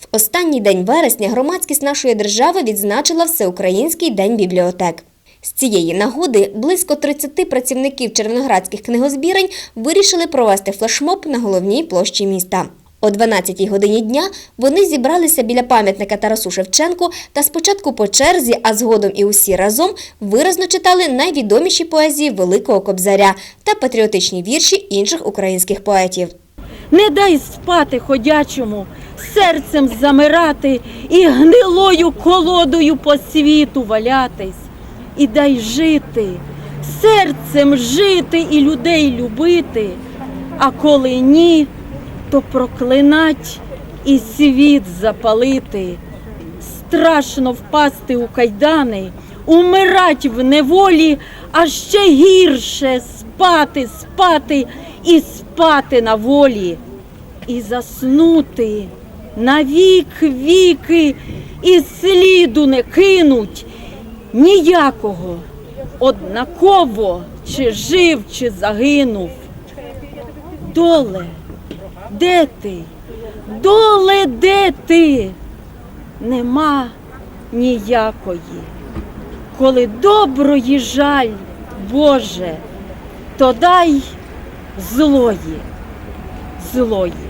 В останній день вересня громадськість нашої держави відзначила Всеукраїнський день бібліотек. З цієї нагоди близько 30 працівників червоноградських книгозбірень вирішили провести флешмоб на головній площі міста. О 12-й годині дня вони зібралися біля пам'ятника Тарасу Шевченку та спочатку по черзі, а згодом і усі разом виразно читали найвідоміші поезії Великого Кобзаря та патріотичні вірші інших українських поетів. Не дай спати ходячому, серцем замирати і гнилою колодою по світу валятись. І дай жити, серцем жити і людей любити, а коли ні, то проклинать і світ запалити. Страшно впасти у кайдани, умирать в неволі, а ще гірше спати, спати і спати на волі, і заснути на вік віки, і сліду не кинуть ніякого, однаково, чи жив, чи загинув. Доле, де ти? Доле, де ти? Нема ніякої. Коли доброї жаль, Боже, то дай злої, злої.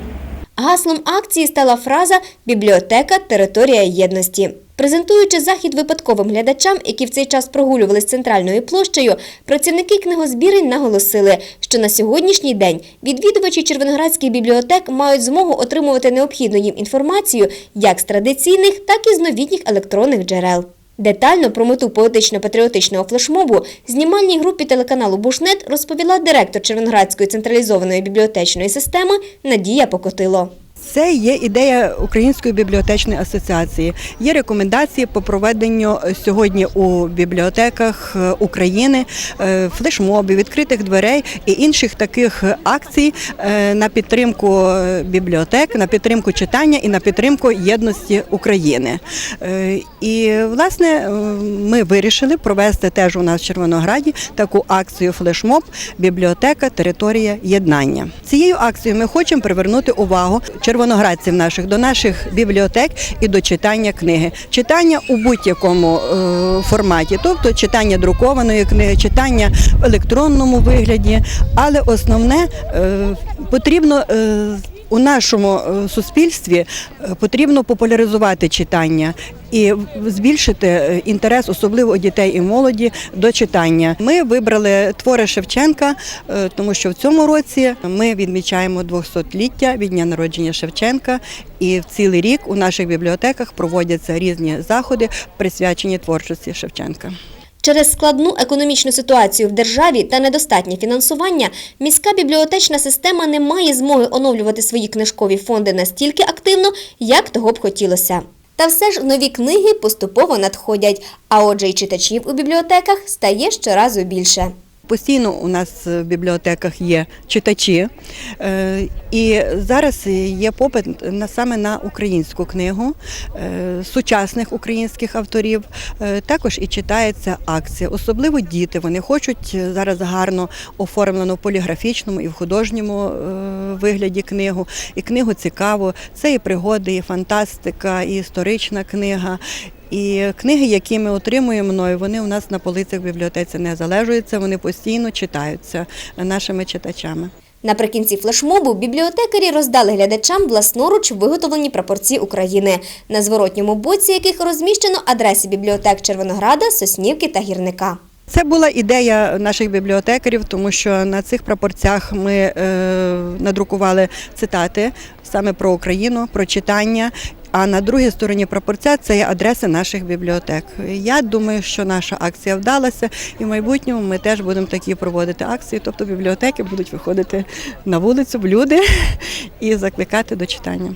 Гаслом акції стала фраза Бібліотека територія єдності. Презентуючи захід випадковим глядачам, які в цей час прогулювались центральною площею, працівники книгозбірень наголосили, що на сьогоднішній день відвідувачі червоноградських бібліотек мають змогу отримувати необхідну їм інформацію як з традиційних, так і з новітніх електронних джерел. Детально про мету поетично-патріотичного флешмобу знімальній групі телеканалу Бушнет розповіла директор Червоноградської централізованої бібліотечної системи Надія Покотило. Це є ідея Української бібліотечної асоціації. Є рекомендації по проведенню е, сьогодні у бібліотеках е, України е, флешмобів, відкритих дверей і інших таких акцій на підтримку бібліотек, на підтримку читання і на підтримку єдності України. І власне ми вирішили провести теж у нас в Червонограді таку акцію флешмоб Бібліотека Територія єднання. Цією акцією ми хочемо привернути увагу червоноградців наших до наших бібліотек і до читання книги. Читання у будь-якому е, форматі, тобто читання друкованої книги, читання в електронному вигляді. Але основне е, потрібно. Е, у нашому е, суспільстві е, потрібно популяризувати читання і збільшити е, інтерес, особливо дітей і молоді, до читання. Ми вибрали твори Шевченка, тому що в цьому році ми відмічаємо 200-ліття від дня народження Шевченка, і в цілий рік у наших бібліотеках проводяться різні заходи, присвячені творчості Шевченка. Через складну економічну ситуацію в державі та недостатнє фінансування міська бібліотечна система не має змоги оновлювати свої книжкові фонди настільки активно, як того б хотілося. Та все ж нові книги поступово надходять, а отже, й читачів у бібліотеках стає щоразу більше. Постійно у нас в бібліотеках є читачі, е, і зараз є попит на саме на українську книгу е, сучасних українських авторів. Е, Також і читається акція. Особливо діти. Вони хочуть зараз гарно оформлену в поліграфічному і в художньому вигляді книгу. І книгу цікаво. Це і пригоди, і фантастика, і історична книга. І книги, які ми отримуємо мною, вони у нас на полицях в бібліотеці не залежуються, вони постійно читаються нашими читачами. Наприкінці флешмобу бібліотекарі роздали глядачам власноруч виготовлені прапорці України, на зворотньому боці яких розміщено адреси бібліотек Червонограда, Соснівки та Гірника. Це була ідея наших бібліотекарів, тому що на цих прапорцях ми е, надрукували цитати саме про Україну, про читання. А на другій стороні прапорця це є адреси наших бібліотек. Я думаю, що наша акція вдалася, і в майбутньому ми теж будемо такі проводити акції. Тобто бібліотеки будуть виходити на вулицю в люди і закликати до читання.